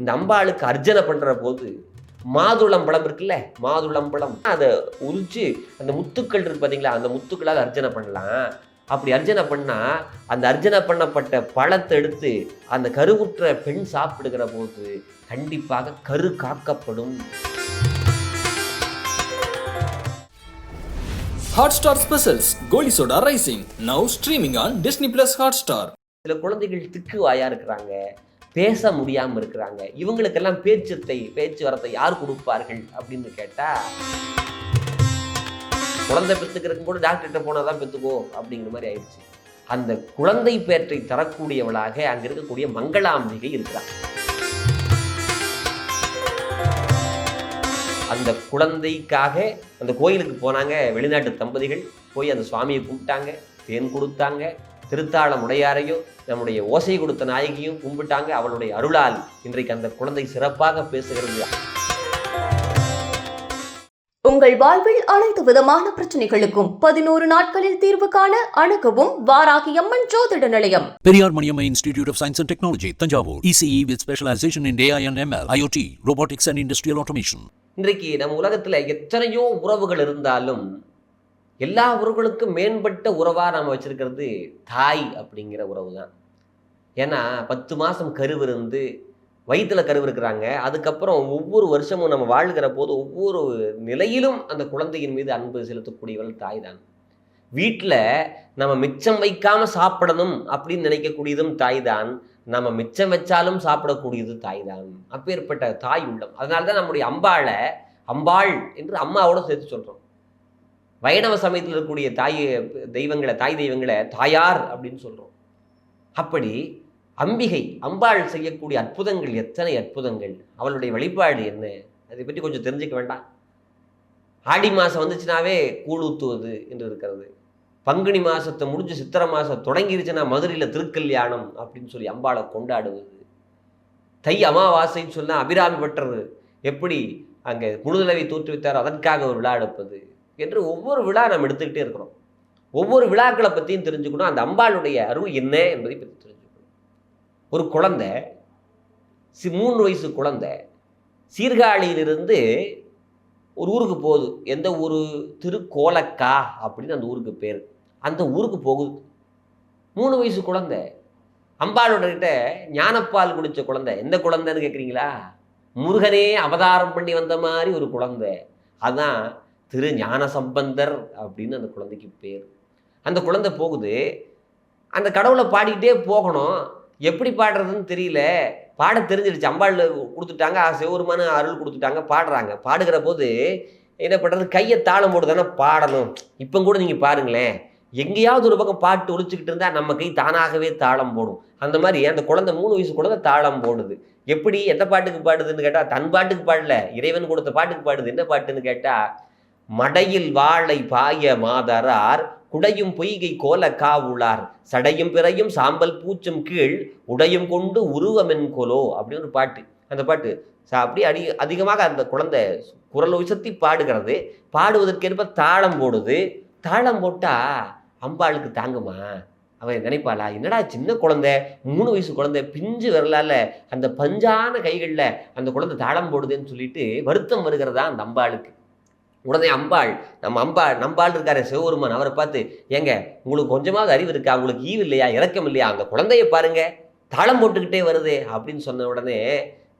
இந்த அம்பாளுக்கு அர்ச்சனை பண்ற போது மாதுளம்பழம் இருக்குல்ல மாதுளம்பழம் அதை உரிச்சு அந்த முத்துக்கள் இருக்கு பார்த்தீங்களா அந்த முத்துக்களால் அர்ச்சனை பண்ணலாம். அப்படி அர்ச்சனை பண்ணா அந்த அர்ச்சனை பண்ணப்பட்ட பழத்தை எடுத்து அந்த கருவுற்ற பெண் சாப்பிடுகிற போது கண்டிப்பாக கரு காக்கப்படும். Hotstar Specials Goli Soda Rising now streaming on Disney Plus Hotstar. சில குழந்தைகள் திக்கு வாயா இருக்கிறாங்க. பேச முடியாம இருக்கிறாங்க. இவங்களுக்கெல்லாம் பேச்சத்தை பேச்சு வரத்தை யார் கொடுப்பார்கள் அப்படின்னு கேட்டா குழந்தை பெற்றுக்கிறக்கும் கூட டாக்டர்கிட்ட போனால் தான் பெற்றுக்கோ அப்படிங்கிற மாதிரி ஆயிடுச்சு. அந்த குழந்தை பேற்றை தரக்கூடியவளாக அங்க இருக்கக்கூடிய மங்களாம்பிகை இருக்கிறார் அந்த குழந்தைக்காக அந்த கோயிலுக்கு போனாங்க. வெளிநாட்டு தம்பதிகள் போய் அந்த சுவாமியை கும்பிட்டாங்க தேன் கொடுத்தாங்க திருத்தாளம் உடையாரையும் நம்முடைய ஓசை கொடுத்த நாயகியும் கும்பிட்டாங்க அவளுடைய அருளால் இன்றைக்கு அந்த குழந்தை சிறப்பாக பேசுகிறது உங்கள் வாழ்வில் அனைத்து விதமான பிரச்சனைகளுக்கும் பதினோரு நாட்களில் தீர்வு காண அணுகவும் வாராகி அம்மன் ஜோதிட நிலையம் Periyar Maniamma Institute of Science and Technology, Tanjavur. ECE with specialization in AI and ML, IoT, robotics and industrial automation. இன்றைக்கு நம்ம உலகத்துல எத்தனையோ உறவுகள் இருந்தாலும் எல்லா உறவுகளுக்கும் மேம்பட்ட உறவாக நம்ம வச்சுருக்கிறது தாய் அப்படிங்கிற உறவு தான் ஏன்னா பத்து மாதம் கருவு இருந்து வயிற்றில் கருவு இருக்கிறாங்க. அதுக்கப்புறம் ஒவ்வொரு வருஷமும் நம்ம வாழ்கிற போது ஒவ்வொரு நிலையிலும் அந்த குழந்தையின் மீது அன்பு செலுத்தக்கூடியவள் தாய் தான் வீட்டில் நம்ம மிச்சம் வைக்காமல் சாப்பிடணும் அப்படின்னு நினைக்கக்கூடியதும் தாய் தான் நம்ம மிச்சம் வச்சாலும் சாப்பிடக்கூடியது தாய் தான் அப்பேற்பட்ட தாய் உள்ளம். அதனால தான் நம்முடைய அம்பாளை அம்பாள் என்று அம்மாவோட சேர்த்து சொல்கிறோம் வைணவ சமயத்தில் இருக்கக்கூடிய தாய் தெய்வங்களை தாய் தெய்வங்களை தாயார் அப்படின்னு சொல்கிறோம் அப்படி அம்பிகை அம்பாள் செய்யக்கூடிய அற்புதங்கள் எத்தனை அற்புதங்கள்? அவளுடைய வழிபாடு என்ன? அதை பற்றி கொஞ்சம் தெரிஞ்சுக்க வேண்டாம். ஆடி மாதம் வந்துச்சுனாவே கூழூத்துவது என்று இருக்கிறது. பங்குனி மாதத்தை முடிஞ்சு சித்திரை மாதம் தொடங்கிருச்சுன்னா மதுரையில் திருக்கல்யாணம் அப்படின்னு சொல்லி அம்பாளை கொண்டாடுவது. தை அமாவாசைன்னு சொன்னால் அபிராமி பட்டுறது எப்படி அங்கே முழுதலவை தோற்றுவித்தார் அதற்காக ஒரு விழா எடுப்பது. என்று ஒவ்வொரு விழா நம்ம எடுத்துக்கிட்டே இருக்கிறோம். ஒவ்வொரு விழாக்களை பற்றியும் தெரிஞ்சுக்கணும். அந்த அம்பாளுடைய அருள் என்ன என்பதை பற்றி தெரிஞ்சுக்கணும். ஒரு குழந்தை சி மூணு வயசு குழந்தை சீர்காழியிலிருந்து ஒரு ஊருக்கு போகுது. எந்த ஊர்? திருக்கோலக்கா அப்படின்னு அந்த ஊருக்கு பேர். அந்த ஊருக்கு போகுது. மூணு வயசு குழந்தை. அம்பாளோட ஞானப்பால் குடித்த குழந்தை. எந்த குழந்தைன்னு கேட்குறீங்களா முருகனே அவதாரம் பண்ணி வந்த மாதிரி ஒரு குழந்தை. அதான் திரு ஞான சம்பந்தர் அப்படின்னு அந்த குழந்தைக்கு பேர். அந்த குழந்தை போகுது. அந்த கடவுளை பாடிக்கிட்டே போகணும். எப்படி பாடுறதுன்னு தெரியல. பாட தெரிஞ்சிருச்சு. அம்பாள் கொடுத்துட்டாங்க. சிவருமான அருள் கொடுத்துட்டாங்க. பாடுறாங்க. பாடுகிற போது என்ன பண்ணுறது கையை தாளம் போட்டு தானே பாடணும். இப்போ கூட நீங்கள் பாருங்களேன். எங்கேயாவது ஒரு பக்கம் பாட்டு ஒழிச்சுக்கிட்டு இருந்தால் நம்ம கை தானாகவே தாளம் போடும். அந்த மாதிரி அந்த குழந்தை மூணு வயசு குழந்தை தாளம் போடுது. எப்படி? எந்த பாட்டுக்கு பாடுதுன்னு கேட்டால் தன் பாட்டுக்கு பாடல. இறைவன் கொடுத்த பாட்டுக்கு பாடுது. என்ன பாட்டுன்னு கேட்டால் மடையில் வாழை பாய மாதரார் குடையும் பொய்கை கோல காவுளார். சடையும் பிறையும் சாம்பல் பூச்சும் கீழ் உடையும் கொண்டு உருவமென் கொலோ அப்படின்னு ஒரு பாட்டு. அந்த பாட்டு அப்படி அப்படியே அடி அதிகமாக அந்த குழந்தை குரல் உசத்தி பாடுகிறது. பாடுவதற்கேற்ப தாளம் போடுது. தாளம் போட்டா அம்பாளுக்கு தாங்குமா? அவன் நினைப்பாளா என்னடா சின்ன குழந்தை மூணு வயசு குழந்தை பிஞ்சு வரலால அந்த பஞ்சான கைகளில் அந்த குழந்தை தாளம் போடுதுன்னு சொல்லிட்டு வருத்தம் வருகிறதா அந்த அம்பாளுக்கு? உடனே அம்பாள் நம்ம அம்பாள் நம்பாள் இருக்காரு சிவபெருமான் அவரை பார்த்து ஏங்க உங்களுக்கு கொஞ்சமாவது அறிவு இருக்கா? உங்களுக்கு ஈவு இல்லையா? இறக்கம் இல்லையா? அந்த குழந்தைய பாருங்க. தாளம் போட்டுக்கிட்டே வருதே அப்படின்னு சொன்ன உடனே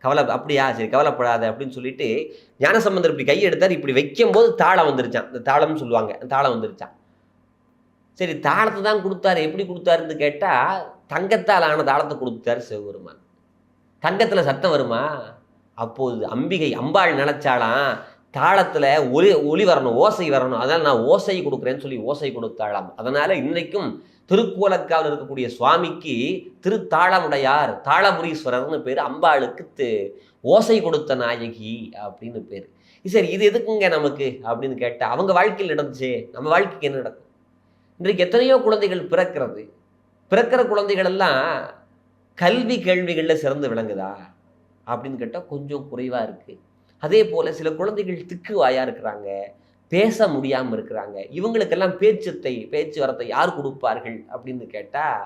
கவலை அப்படியா? சரி கவலைப்படாத அப்படின்னு சொல்லிட்டு ஞானசம்பந்தர் இப்படி கையை எடுத்தார் இப்படி வைக்கும் போது தாளம் வந்துருச்சான் இந்த தாளம்னு சொல்லுவாங்க. தாளம் வந்துருச்சான் சரி தாளத்தை தான் கொடுத்தாரு. எப்படி கொடுத்தாருன்னு கேட்டால் தங்கத்தால் ஆன தாளத்தை கொடுத்தாரு சிவபெருமான். தங்கத்தில் சத்தம் வருமா? அப்போது அம்பிகை அம்பாள் நினைச்சாலாம் தாளத்தில் ஒலி ஒலி வரணும் ஓசை வரணும். அதனால் நான் ஓசை கொடுக்குறேன்னு சொல்லி ஓசை கொடுத்தாளாம். அதனால் இன்றைக்கும் திருக்கோலக்காவில் இருக்கக்கூடிய சுவாமிக்கு திருத்தாளமுடையார் தாளமுரீஸ்வரர்னு பேர். அம்பாளுக்கு தி- ஓசை கொடுத்த நாயகி அப்படின்னு பேர். சரி இது எதுக்குங்க நமக்கு அப்படின்னு கேட்டால் அவங்க வாழ்க்கையில் நடந்துச்சு நம்ம வாழ்க்கைக்கு என்ன நடக்கும்? இன்றைக்கு எத்தனையோ குழந்தைகள் பிறக்கிறது. பிறக்கிற குழந்தைகள் எல்லாம் கல்வி கேள்விகளில் சிறந்து விளங்குதா? அப்படின்னு கேட்டால் கொஞ்சம் குறைவாக இருக்குது அதே போல் சில குழந்தைகள் திக்கு வாயாக இருக்கிறாங்க பேச முடியாமல் இருக்கிறாங்க. இவங்களுக்கெல்லாம் பேச்சத்தை பேச்சு வரத்தை யார் கொடுப்பார்கள் அப்படின்னு கேட்டால்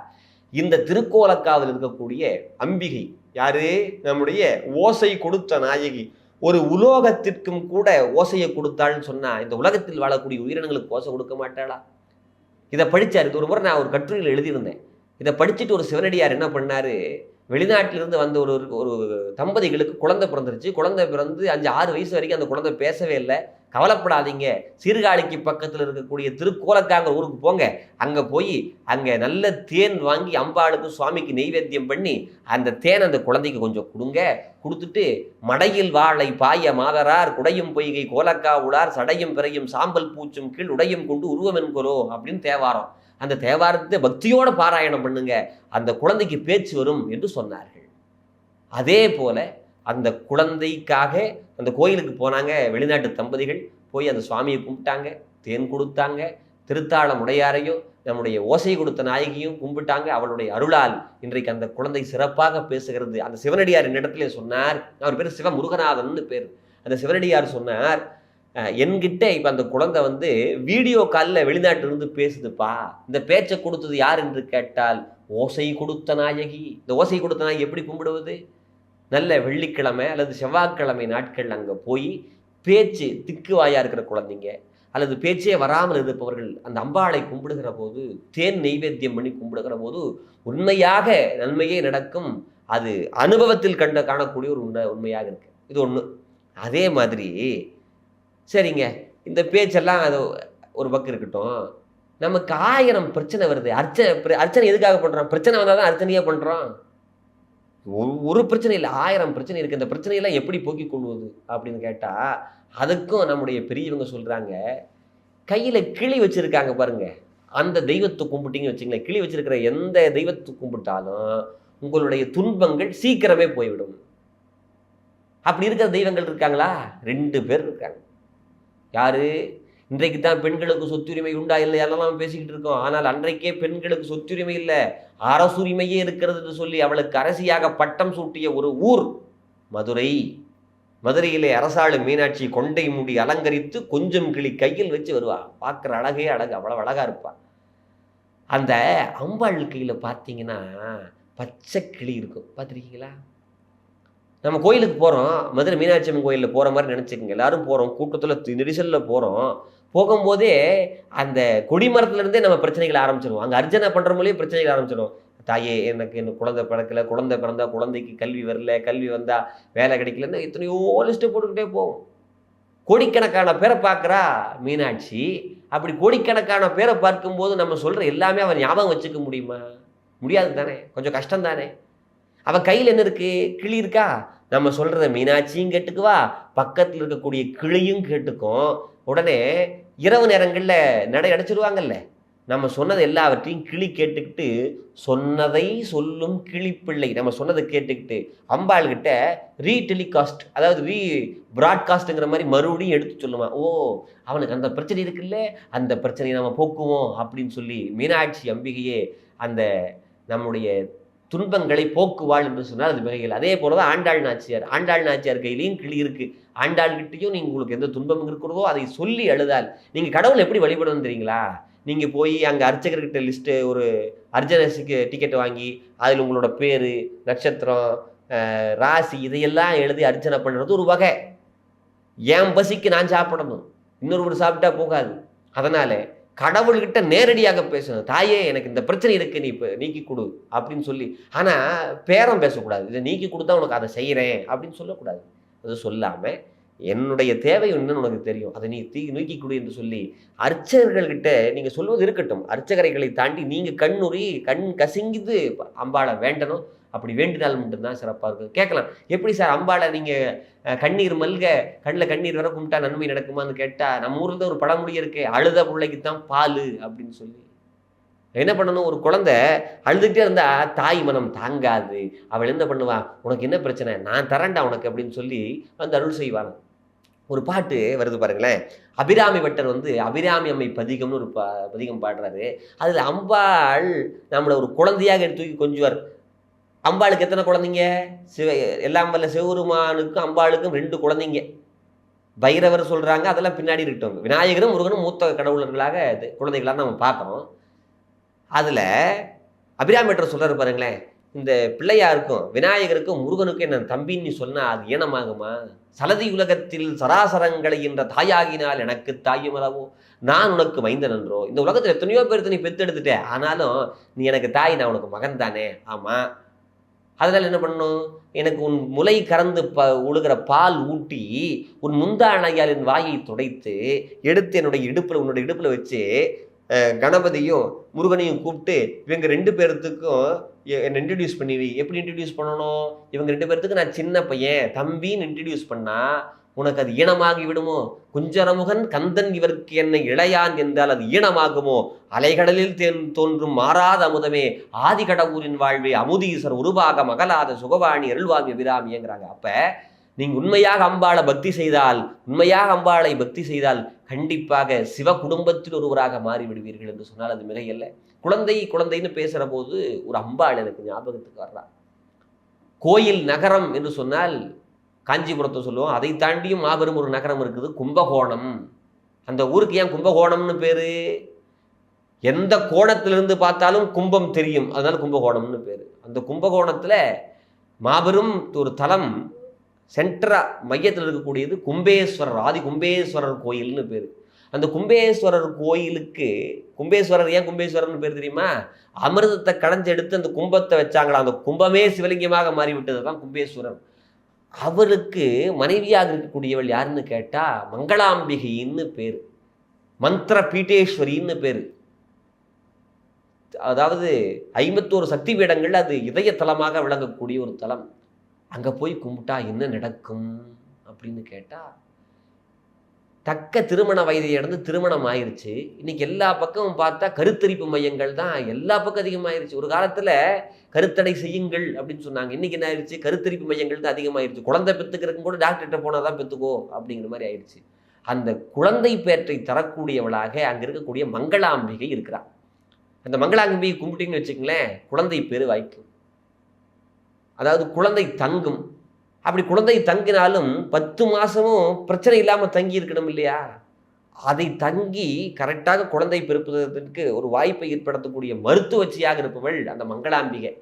இந்த திருக்கோலக்காவில் இருக்கக்கூடிய அம்பிகை. யாரு? நம்முடைய ஓசை கொடுத்த நாயகி. ஒரு உலோகத்திற்கும் கூட ஓசையை கொடுத்தாள்னு சொன்னால் இந்த உலகத்தில் வாழக்கூடிய உயிரினங்களுக்கு ஓசை கொடுக்க மாட்டாளா? இதை படித்தார் இது ஒரு முறை நான் ஒரு கட்டுரையில் எழுதியிருந்தேன். இதை படிச்சுட்டு ஒரு சிவனடியார் என்ன பண்ணார்? வெளிநாட்டிலிருந்து வந்த ஒரு ஒரு தம்பதிகளுக்கு குழந்தை பிறந்துருச்சு. குழந்தை பிறந்து அஞ்சு ஆறு வயசு வரைக்கும் அந்த குழந்தை பேசவே இல்லை. கவலைப்படாதீங்க. சீர்காழிக்கு பக்கத்தில் இருக்கக்கூடிய திருக்கோலக்காங்க ஊருக்கு போங்க. அங்கே போய் அங்கே நல்ல தேன் வாங்கி அம்பாளுக்கு சுவாமிக்கு நெய்வேத்தியம் பண்ணி அந்த தேன் அந்த குழந்தைக்கு கொஞ்சம் கொடுங்க. கொடுத்துட்டு மடையில் வாழை பாய மாதரார் குடையும் பொய்கை கோலக்கா உளார் சடையும் பிறையும் சாம்பல் பூச்சும் கீழ் உடையும் கொண்டு உருவம் என்கிறோம் அப்படின்னு தேவாரம். அந்த தேவாரத்தை பக்தியோட பாராயணம் பண்ணுங்க அந்த குழந்தைக்கு பேச்சு வரும் என்று சொன்னார்கள். அதே போல அந்த குழந்தைக்காக அந்த கோயிலுக்கு போனாங்க வெளிநாட்டு தம்பதிகள் போய் அந்த சுவாமியை கும்பிட்டாங்க தேன் கொடுத்தாங்க திருத்தாளம் உடையாரையும் நம்முடைய ஓசை கொடுத்த நாயகியும் கும்பிட்டாங்க அவளுடைய அருளால் இன்றைக்கு அந்த குழந்தை சிறப்பாக பேசுகிறது. அந்த சிவனடியார் என்னிடத்துல சொன்னார் அவர் பேர் சிவ முருகநாதன் பேர். அந்த சிவனடியார் சொன்னார் என்கிட்ட இப்போ அந்த குழந்தை வந்து வீடியோ காலில் வெளிநாட்டிலிருந்து பேசுதுப்பா. இந்த பேச்சை கொடுத்தது யார் என்று கேட்டால் ஓசை கொடுத்த நாயகி. இந்த ஓசை கொடுத்த நாயகி எப்படி கும்பிடுவது? நல்ல வெள்ளிக்கிழமை அல்லது செவ்வாய்க்கிழமை நாட்கள் அங்கே போய் பேச்சு திக்குவாயா இருக்கிற குழந்தைங்க அல்லது பேச்சே வராமல் இருப்பவர்கள் அந்த அம்பாளை கும்பிடுகிற போது தேன் நெய்வேத்தியம் பண்ணி கும்பிடுகிற போது உண்மையாக நன்மையே நடக்கும். அது அனுபவத்தில் கண்ட காணக்கூடிய ஒரு உண்மை உண்மையாக இருக்கு. இது ஒன்று அதே மாதிரி சரிங்க. இந்த பேச்செல்லாம் அது ஒரு பக்கம் இருக்கட்டும். நமக்கு ஆயிரம் பிரச்சனை வருது. அர்ச்சனை அர்ச்சனை எதுக்காக பண்ணுறோம் பிரச்சனை வந்தால் தான் அர்ச்சனையே பண்ணுறோம் ஒரு ஒரு பிரச்சனை இல்லை. ஆயிரம் பிரச்சனை இருக்குது இந்த பிரச்சனையெல்லாம் எப்படி போக்கிக் கொள்வது அப்படின்னு கேட்டால் அதுக்கும் நம்முடைய பெரியவங்க சொல்கிறாங்க கையில் கிளி வச்சுருக்காங்க பாருங்கள் அந்த தெய்வத்தை கும்பிட்டீங்கன்னு வச்சுங்களேன் கிளி வச்சுருக்கிற எந்த தெய்வத்தை கும்பிட்டாலும் உங்களுடைய துன்பங்கள் சீக்கிரமே போய்விடும். அப்படி இருக்கிற தெய்வங்கள் இருக்காங்களா? ரெண்டு பேர் இருக்காங்க. யார்? இன்றைக்கு தான் பெண்களுக்கு சொத்துரிமை உண்டா இல்லை எல்லாம் பேசிக்கிட்டு இருக்கோம். ஆனால் அன்றைக்கே பெண்களுக்கு சொத்துரிமை இல்லை. அரசுரிமையே இருக்கிறது என்று சொல்லி அவளுக்கு அரசியாக பட்டம் சூட்டிய ஒரு ஊர் மதுரை. மதுரையிலே அரசாளு மீனாட்சி கொண்டை முடி அலங்கரித்து கொஞ்சம் கிளி கையில் வச்சு வருவா. பார்க்குற அழகே அழகு அவ்வளவு அழகா இருப்பா. அந்த அம்பாள் கையில் பார்த்தீங்கன்னா பச்சை கிளி இருக்கும். பார்த்துருக்கீங்களா? நம்ம கோயிலுக்கு போகிறோம் மதுரை மீனாட்சி அம்மன் கோயிலில் போகிற மாதிரி நினச்சிக்கோங்க. எல்லாரும் போகிறோம் கூட்டத்தில் நெரிசலில் போகிறோம் போகும்போதே அந்த கொடிமரத்துலேருந்தே நம்ம பிரச்சனைகளை ஆரம்பிச்சிடுவோம் அங்கே அர்ச்சனை பண்ணுறவங்களே பிரச்சனைகள் ஆரம்பிச்சிடும் தாயே எனக்கு என்ன குழந்தை பிறக்கல. குழந்தை பிறந்தா குழந்தைக்கு கல்வி வரல. கல்வி வந்தால் வேலை கிடைக்கலன்னு எத்தனையோ லிஸ்ட்டு போட்டுக்கிட்டே போவோம். கோடிக்கணக்கான பேரை பார்க்குறா மீனாட்சி. அப்படி கோடிக்கணக்கான பேரை பார்க்கும்போது நம்ம சொல்கிற எல்லாமே அவன் ஞாபகம் வச்சுக்க முடியுமா? முடியாது தானே. கொஞ்சம் கஷ்டம் தானே அவன் கையில் என்ன இருக்குது கிளி இருக்கா? நம்ம சொல்கிறத மீனாட்சியும் கேட்டுக்குவா. பக்கத்தில் இருக்கக்கூடிய கிளியும் கேட்டுக்கும். உடனே இரவு நேரங்களில் நடை அடைச்சிடுவாங்கல்ல நம்ம சொன்னது எல்லாவற்றையும் கிளி கேட்டுக்கிட்டு சொன்னதை சொல்லும் கிளிப்பிள்ளை நம்ம சொன்னதை கேட்டுக்கிட்டு அம்பாள்கிட்ட ரீ டெலிகாஸ்ட் அதாவது ரீ ப்ராட்காஸ்ட்டுங்கிற மாதிரி மறுபடியும் எடுத்து சொல்லுவான் ஓ அவனுக்கு அந்த பிரச்சனை இருக்குல்ல? அந்த பிரச்சனையை நம்ம போக்குவோம் அப்படின்னு சொல்லி மீனாட்சி அம்பிகையே அந்த நம்முடைய துன்பங்களை போக்குவாள் என்று சொன்னால் அது மிகையில். அதே போல தான் ஆண்டாள் நாச்சியார். ஆண்டாள் நாச்சியார் கையிலையும் கிளி இருக்கு. ஆண்டாள்கிட்டையும் நீங்கள் உங்களுக்கு எந்த துன்பம் இருக்கிறதோ அதை சொல்லி அழுதால் நீங்கள் கடவுளை எப்படி வழிபடணும் தெரியுங்களா? நீங்கள் போய் அங்கே அர்ச்சகர்கிட்ட லிஸ்ட்டு ஒரு அர்ச்சனஸுக்கு டிக்கெட் வாங்கி அதில் உங்களோட பேர் நட்சத்திரம் ராசி இதையெல்லாம் எழுதி அர்ச்சனை பண்ணுறது ஒரு வகை. என் பசிக்கு நான் சாப்பிடணும்? இன்னொருவர் சாப்பிட்டா போகாது. அதனால் கடவுள்கிட்ட நேரடியாக பேசணும். தாயே எனக்கு இந்த பிரச்சனை இருக்கு. நீ இப்போ நீக்கி கொடு. அப்படின்னு சொல்லி ஆனால் பேரம் பேசக்கூடாது. இதை நீக்கி கொடுத்தா உனக்கு அதை செய்கிறேன் அப்படின்னு சொல்லக்கூடாது. அது சொல்லாமல் என்னுடைய தேவை என்னன்னு உனக்கு தெரியும். அதை நீ தீ நீக்கி கொடு என்று சொல்லி அர்ச்சகர்கள்கிட்ட நீங்கள் சொல்வது இருக்கட்டும். அர்ச்சகரைகளை தாண்டி நீங்கள் கண்ணுறி கண் கசிங்குது அம்பாளை வேண்டணும். அப்படி வேண்டினால் மட்டும்தான் சிறப்பாக இருக்கும் கேட்கலாம். எப்படி சார் அம்பாளை நீங்கள் கண்ணீர் மல்க கண்ணில் கண்ணீர் வர கும்பிட்டா நன்மை நடக்குமான்னு கேட்டால் நம்ம ஊரில் ஒரு பழமொழி இருக்கே அழுத பிள்ளைக்கு தான் பால் அப்படின்னு சொல்லி. என்ன பண்ணணும்? ஒரு குழந்தை அழுதுகிட்டே இருந்தா தாய் மனம் தாங்காது. அவள் என்ன பண்ணுவா? உனக்கு என்ன பிரச்சனை? நான் தரேன்டா உனக்கு அப்படின்னு சொல்லி வந்து அருள் செய்வாங்க ஒரு பாட்டு வருது பாருங்களேன். அபிராமி பட்டர் வந்து அபிராமி அம்மை பதிகம்னு ஒரு பா பதிகம் பாடுறாரு. அதில் அம்பாள் நம்மளை ஒரு குழந்தையாக எடுத்து தூக்கி கொஞ்சுவார். அம்பாளுக்கு எத்தனை குழந்தைங்க? சிவ எல்லாம் வல்ல சிவபெருமானுக்கும் அம்பாளுக்கும் ரெண்டு குழந்தைங்க. பைரவர் சொல்கிறாங்க அதெல்லாம் பின்னாடி இருக்கட்டும். விநாயகரும் முருகனும் மூத்த கடவுளர்களாக இது குழந்தைகளாக நம்ம பார்க்குறோம். அதில் அபிராமேட்டர் சொல்கிறார் பாருங்களேன் இந்த பிள்ளையாருக்கும் விநாயகருக்கும் முருகனுக்கும் என்ன தம்பின்னு நீ சொன்னால் அது ஈனமாகுமா சலதி உலகத்தில் சராசரங்களை என்ற தாயாகினால் எனக்கு தாயும் அளவோ நான் உனக்கு மைந்தன் என்றோ? இந்த உலகத்தில் எத்தனையோ பேர்த்து நீ எடுத்துட்டேன் ஆனாலும் நீ எனக்கு தாய் நான் உனக்கு மகன் தானே ஆமாம் அதனால் என்ன பண்ணணும்? எனக்கு உன் முலை கறந்து ப உழுகிற பால் ஊட்டி உன் முந்தாணையாளின் வாயை துடைத்து எடுத்து என்னுடைய இடுப்பில் உன்னுடைய இடுப்பில் வச்சு கணபதியும் முருகனையும் கூப்பிட்டு இவங்க ரெண்டு பேர்த்துக்கும் என்னை இன்ட்ரடியூஸ் பண்ணிவி எப்படி இன்ட்ரடியூஸ் பண்ணணும்? இவங்க ரெண்டு பேர்த்துக்கு நான் சின்ன பையன். தம்பின்னு இன்ட்ரடியூஸ் பண்ணால் உனக்கு அது ஈனமாகி விடுமோ குஞ்சரமுகன் கந்தன் இவருக்கு என்னை இளையான் என்றால் அது ஈனமாகுமோ? அலைகடலில் தேன் தோன்றும் மாறாத அமுதமே ஆதிகடவுரின் வாழ்வே அமுதீசர் உருவாக மகளாத சுகவாணி அருள்வாமி விராமிங்கிறாங்க அப்ப நீங்க உண்மையாக அம்பாளை பக்தி செய்தால் உண்மையாக அம்பாளை பக்தி செய்தால் கண்டிப்பாக சிவ குடும்பத்தில் ஒருவராக மாறிவிடுவீர்கள் என்று சொன்னால் அது மிகையல்ல குழந்தை குழந்தைன்னு பேசுற போது ஒரு அம்பாள் எனக்கு ஞாபகத்துக்கு வர்றா. கோயில் நகரம் என்று சொன்னால் காஞ்சிபுரத்தை சொல்லுவோம். அதை தாண்டியும் மாபெரும் ஒரு நகரம் இருக்குது கும்பகோணம். அந்த ஊருக்கு ஏன் கும்பகோணம்னு பேர்? எந்த கோணத்திலிருந்து பார்த்தாலும் கும்பம் தெரியும். அதனால கும்பகோணம்னு பேர். அந்த கும்பகோணத்தில் மாபெரும் ஒரு தலம் சென்டரா மையத்தில் இருக்கக்கூடியது கும்பேஸ்வரர் ஆதி கும்பேஸ்வரர் கோயில்னு பேர். அந்த கும்பேஸ்வரர் கோயிலுக்கு கும்பேஸ்வரர் ஏன் கும்பேஸ்வரர்னு பேர் தெரியுமா? அமிர்தத்தை கடைஞ்செடுத்து அந்த கும்பத்தை வச்சாங்களா அந்த கும்பமே சிவலிங்கமாக மாறிவிட்டது தான் கும்பேஸ்வரர். அவருக்கு மனைவியாக இருக்கக்கூடியவள் யாருன்னு கேட்டால் மங்களாம்பிகைன்னு பேர். மந்திர பீட்டேஸ்வரின்னு பேர். அதாவது ஐம்பத்தோரு சக்தி பீடங்கள் அது இதய தலமாக விளங்கக்கூடிய ஒரு தலம். அங்கே போய் கும்பிட்டா என்ன நடக்கும்? அப்படின்னு கேட்டால் தக்க திருமண வயதை அடைந்து திருமணம் ஆயிடுச்சு இன்னைக்கு எல்லா பக்கமும் பார்த்தா கருத்தரிப்பு மையங்கள் தான் எல்லா பக்கம் அதிகமாயிருச்சு. ஒரு காலத்தில் கருத்தடை செய்யுங்கள் அப்படின்னு சொன்னாங்க. இன்னைக்கு என்ன ஆயிடுச்சு கருத்தரிப்பு மையங்கள் தான் அதிகமாயிருச்சு. குழந்தை பெத்துக்கிறதுக்கு கூட டாக்டர்கிட்ட போனால் தான் பெற்றுக்கோ அப்படிங்கிற மாதிரி ஆயிடுச்சு அந்த குழந்தை பேற்றை தரக்கூடியவளாக அங்கே இருக்கக்கூடிய மங்களாம்பிகை இருக்கிறாள். அந்த மங்களாம்பிகை கும்பிட்டீங்கன்னு வச்சுக்கங்களேன் குழந்தை பேரு வாய்க்கும். அதாவது குழந்தை தங்கும். அப்படி குழந்தை தங்கினாலும் பத்து மாதமும் பிரச்சனை இல்லாமல் தங்கி இருக்கணும் இல்லையா? அதை தங்கி கரெக்டாக குழந்தை பிறப்பதற்கு ஒரு வாய்ப்பை ஏற்படுத்தக்கூடிய மருத்துவச்சியாக இருப்பவள் அந்த மங்களாம்பிகை.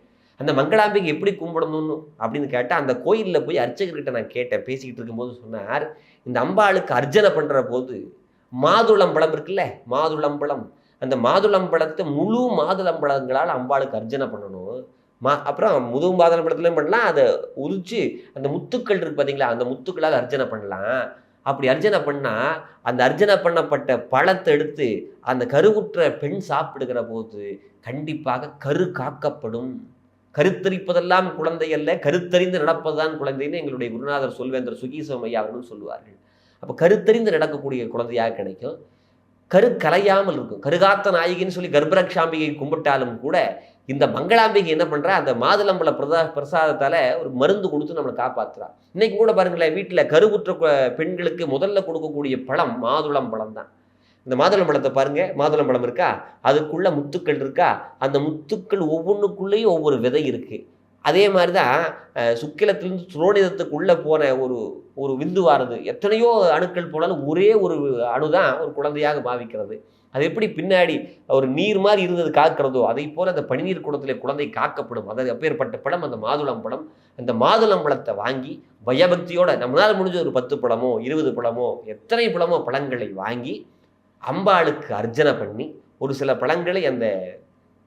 அந்த மங்களாம்பிகை எப்படி கும்பிடணும்னு அப்படின்னு கேட்டால் அந்த கோயிலில் போய் அர்ச்சகர்கிட்ட நான் கேட்டேன். பேசிக்கிட்டு இருக்கும்போது சொன்னார் இந்த அம்பாளுக்கு அர்ச்சனை பண்ணுற போது மாதுளம்பழம் இருக்குல்ல மாதுளம்பழம் அந்த மாதுளம்பழத்தை முழு மாதுளம்பழங்களால் அம்பாளுக்கு அர்ச்சனை பண்ணணும். மா அப்புறம் முது படத்துலையும் பண்ணலாம். அதை உரிச்சு அந்த முத்துக்கள் இருக்கு பார்த்தீங்களா அந்த முத்துக்களாக அர்ச்சனை பண்ணலாம். அப்படி அர்ச்சனை பண்ணால் அந்த அர்ச்சனை பண்ணப்பட்ட பழத்தை எடுத்து அந்த கருவுற்ற பெண் சாப்பிடுகிற போது கண்டிப்பாக கரு காக்கப்படும். கருத்தரிப்பதெல்லாம் குழந்தை அல்ல. கருத்தறிந்து நடப்பதுதான் குழந்தைன்னு எங்களுடைய குருநாதர் சொல்வேந்தர் சுகீசமையா அவர்களும் சொல்லுவார்கள். அப்போ கருத்தறிந்து நடக்கக்கூடிய குழந்தையாக கிடைக்கும். கரு கலையாமல் இருக்கும். கருகாத்த நாயகின்னு சொல்லி கர்ப்பரக்ஷாம்பிகை கும்பிட்டாலும் கூட இந்த மங்களாம்பிகை என்ன பண்றா? அந்த மாதுளம்பழ பிரதா பிரசாதத்தால ஒரு மருந்து கொடுத்து நம்மளை காப்பாத்துறா. இன்னைக்கு கூட பாருங்களேன் வீட்டில் கருவுற்ற பெண்களுக்கு முதல்ல கொடுக்கக்கூடிய பழம் மாதுளம் பழம் தான். இந்த மாதுளம் பழத்தை பாருங்க மாதுளம் பழம் இருக்கா? அதுக்குள்ள முத்துக்கள் இருக்கா? அந்த முத்துக்கள் ஒவ்வொன்றுக்குள்ளேயும் ஒவ்வொரு விதை இருக்கு. அதே மாதிரி தான் சுக்கிலத்திலிருந்து சுரோனிதத்துக்குள்ளே போன ஒரு ஒரு விந்துவானது எத்தனையோ அணுக்கள் போனாலும் ஒரே ஒரு அணுதான் ஒரு குழந்தையாக பாவிக்கிறது. அது எப்படி பின்னாடி ஒரு நீர் மாதிரி இருந்தது காக்கிறதோ அதை போல அந்த பனிநீர் குடத்திலே குழந்தை காக்கப்படும். அதாவது அப்பேற்பட்ட படம் அந்த மாதுளம் பழம் அந்த மாதுளம் பழத்தை வாங்கி பயபக்தியோட நம்மளால் முடிஞ்ச ஒரு பத்து பழமோ இருபது பழமோ எத்தனை பழமோ பழங்களை வாங்கி அம்பாளுக்கு அர்ச்சனை பண்ணி ஒரு சில பழங்களை அந்த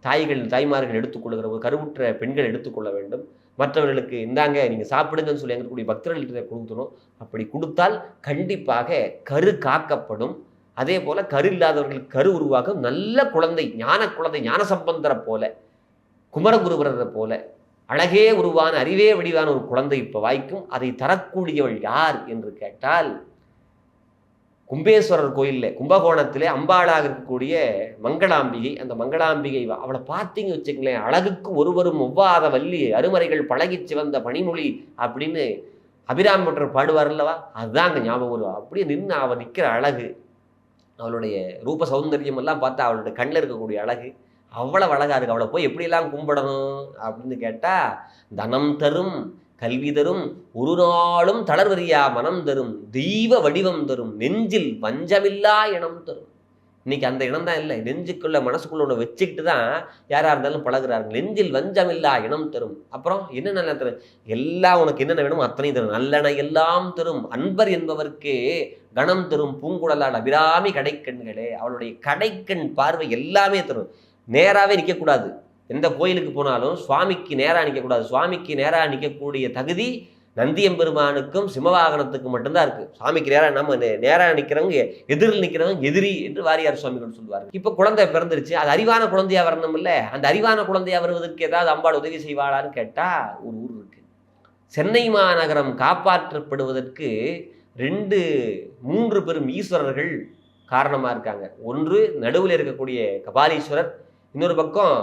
தாய்கள் தாய்மார்கள் எடுத்துக்கொள்கிற ஒரு கருவுற்ற பெண்கள் எடுத்துக்கொள்ள வேண்டும். மற்றவர்களுக்கு இந்தாங்க நீங்கள் சாப்பிடுங்கன்னு சொல்லி எங்கக்கூடிய பக்தர்கள்கிட்ட கொடுக்கணும் அப்படி கொடுத்தால் கண்டிப்பாக கரு காக்கப்படும். அதே போல கரு இல்லாதவர்கள் கரு உருவாகும் நல்ல குழந்தை ஞான குழந்தை ஞான சம்பந்தரை போல குமரகுருவரரை போல அழகே உருவான அறிவே வடிவான ஒரு குழந்தை இப்போ வாய்க்கும் அதை தரக்கூடியவள் யார் என்று கேட்டால் கும்பேஸ்வரர் கோயிலில் கும்பகோணத்திலே அம்பாளாக இருக்கக்கூடிய மங்களாம்பிகை அந்த மங்களாம்பிகை அவளை பார்த்தீங்க வச்சுக்கங்களேன் அழகுக்கு ஒருவரும் ஒவ்வாத வள்ளி அருமறைகள் பழகி சிவந்த பனிமொழி அப்படின்னு அபிராம் பட்டர் பாடுவார் அல்லவா? அதுதான் அங்கே ஞாபகம் வருவா. அப்படியே நின்று அவள் நிற்கிற அழகு. அவளுடைய ரூப சௌந்தரியம் எல்லாம் பார்த்தா அவளுடைய கண்ணில் இருக்கக்கூடிய அழகு அவ்வளவு அழகா இருக்கு. அவளை போய் எப்படிலாம் கும்பிடணும் அப்படின்னு கேட்டா தனம் தரும் கல்வி தரும் ஒரு நாளும் தளர்வரியா மனம் தரும் தெய்வ வடிவம் தரும் நெஞ்சில் வஞ்சமில்லா இனம் தரும். இன்னைக்கு அந்த இனம் தான் இல்லை. நெஞ்சுக்குள்ள மனசுக்குள்ள ஒன்று வச்சுக்கிட்டு தான் யாராக இருந்தாலும் பழகுறாங்க. நெஞ்சில் வஞ்சமில்லா இனம் தரும். அப்புறம் என்ன நல்லா தரும் எல்லாம் உனக்கு என்னென்ன வேணுமோ அத்தனையும் தரும். நல்லன எல்லாம் தரும். அன்பர் என்பவருக்கு கணம் தரும். பூங்குழலால் அபிராமி கடைக்கண்களே அவளுடைய கடைக்கண் பார்வை எல்லாமே தரும். நேராகவே நிற்கக்கூடாது எந்த கோயிலுக்கு போனாலும் சுவாமிக்கு நேராக நிற்கக்கூடாது சுவாமிக்கு நேராக நிற்கக்கூடிய தகுதி நந்தியம்பெருமானுக்கும் சிம்மவாகனத்துக்கும் மட்டும்தான் இருக்கு. சாமிக்கு நேராக நம்ம நேராக நிற்கிறவங்க எதிரில் நிற்கிறவங்க எதிரி என்று வாரியார் சுவாமிகள் சொல்லுவார் இப்போ குழந்தை பிறந்துருச்சு. அது அறிவான குழந்தையா வரணும் இல்லை? அந்த அறிவான குழந்தையா வருவதற்கு ஏதாவது அம்பாள் உதவி செய்வாளான்னு கேட்டால் ஒரு ஊர் இருக்கு. சென்னை மாநகரம் காப்பாற்றப்படுவதற்கு ரெண்டு மூன்று பெரும் ஈஸ்வரர்கள் காரணமாக இருக்காங்க. ஒன்று நடுவில் இருக்கக்கூடிய கபாலீஸ்வரர் இன்னொரு பக்கம்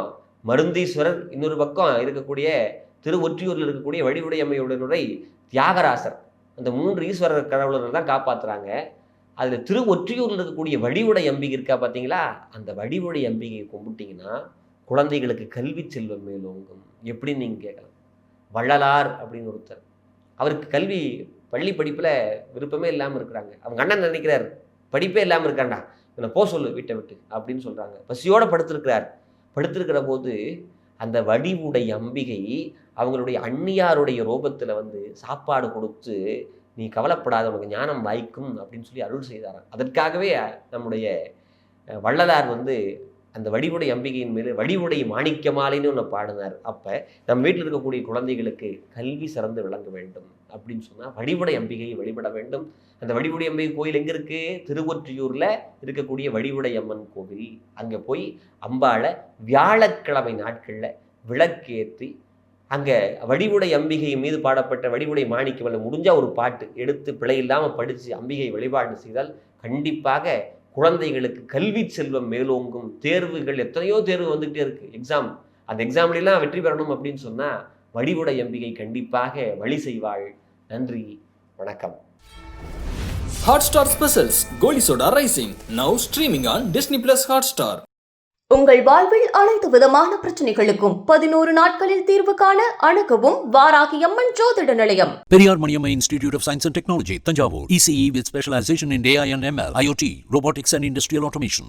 மருந்தீஸ்வரர் இன்னொரு பக்கம் இருக்கக்கூடிய திருவொற்றியூரில் இருக்கக்கூடிய வடிவுடையம்மையுடனுரை தியாகராசர். அந்த மூன்று ஈஸ்வரர் கடவுளர்கள் தான் காப்பாற்றுறாங்க அதில் திருவொற்றியூரில் இருக்கக்கூடிய வடிவுடை அம்பிகை இருக்கா பார்த்தீங்களா அந்த வடிவுடை அம்பிகையை கும்பிட்டீங்கன்னா குழந்தைகளுக்கு கல்வி செல்வம் மேலோங்கும். எப்படின்னு நீங்கள் கேட்கலாம். வள்ளலார் அப்படின்னு ஒருத்தர். அவருக்கு கல்வி பள்ளி படிப்பில் விருப்பமே இல்லாமல் இருக்கிறாங்க. அவங்க அண்ணன் நினைக்கிறார் படிப்பே இல்லாமல் இருக்காண்டா இவனை போ சொல்லு வீட்டை விட்டு அப்படின்னு சொல்கிறாங்க பசியோடு படுத்திருக்கிறார். படுத்திருக்கிற போது அந்த வடிவுடை அம்பிகை அவங்களுடைய அந்நியாருடைய ரூபத்தில் வந்து சாப்பாடு கொடுத்து நீ கவலைப்படாத உனக்கு ஞானம் வாய்க்கும் அப்படின்னு சொல்லி அருள் செய்தாராம். அதற்காகவே நம்முடைய வள்ளலார் வந்து அந்த வடிவுடை அம்பிகையின் மேலே வடிவுடை மாணிக்க மாலைன்னு ஒன்று பாடினார். அப்போ நம்ம வீட்டில் இருக்கக்கூடிய குழந்தைகளுக்கு கல்வி சிறந்து விளங்க வேண்டும். அப்படின்னு சொன்னால் வடிவுடை அம்பிகையை வழிபட வேண்டும். அந்த வடிவுடை அம்பிகை கோயில் எங்கே இருக்குது திருவொற்றியூரில் இருக்கக்கூடிய வழிபடை அம்மன் கோவில். அங்கே போய் அம்பாளை வியாழக்கிழமை நாட்களில் விளக்கேற்றி அங்கே வடிவுடை அம்பிகை மீது பாடப்பட்ட வடிவுடை மாணிக்கமல்ல முடிஞ்சா ஒரு பாட்டு எடுத்து பிழை இல்லாமல் படித்து அம்பிகை வழிபாடு செய்தால் கண்டிப்பாக குழந்தைகளுக்கு கல்வி செல்வம் மேலோங்கும். தேர்வுகள் எத்தனையோ தேர்வு வந்துகிட்டே இருக்கு. எக்ஸாம் அந்த எக்ஸாம்லாம் வெற்றி பெறணும் அப்படின்னு சொன்னால் வடிவுடை அம்பிகை கண்டிப்பாக வழி செய்வாள் நன்றி வணக்கம் Hotstar Specials Goli Soda Rising now streaming on Disney Plus Hotstar. உங்கள் வாழ்வில் அனைத்து விதமான பிரச்சனைகளுக்கும் பதினோரு நாட்களில் தீர்வு காண அணுகவும் வாராகி அம்மன் ஜோதிட நிலையம் Institute of Science and Technology, Tanjavur. ECE with specialization in AI and ML, IoT, robotics and industrial automation.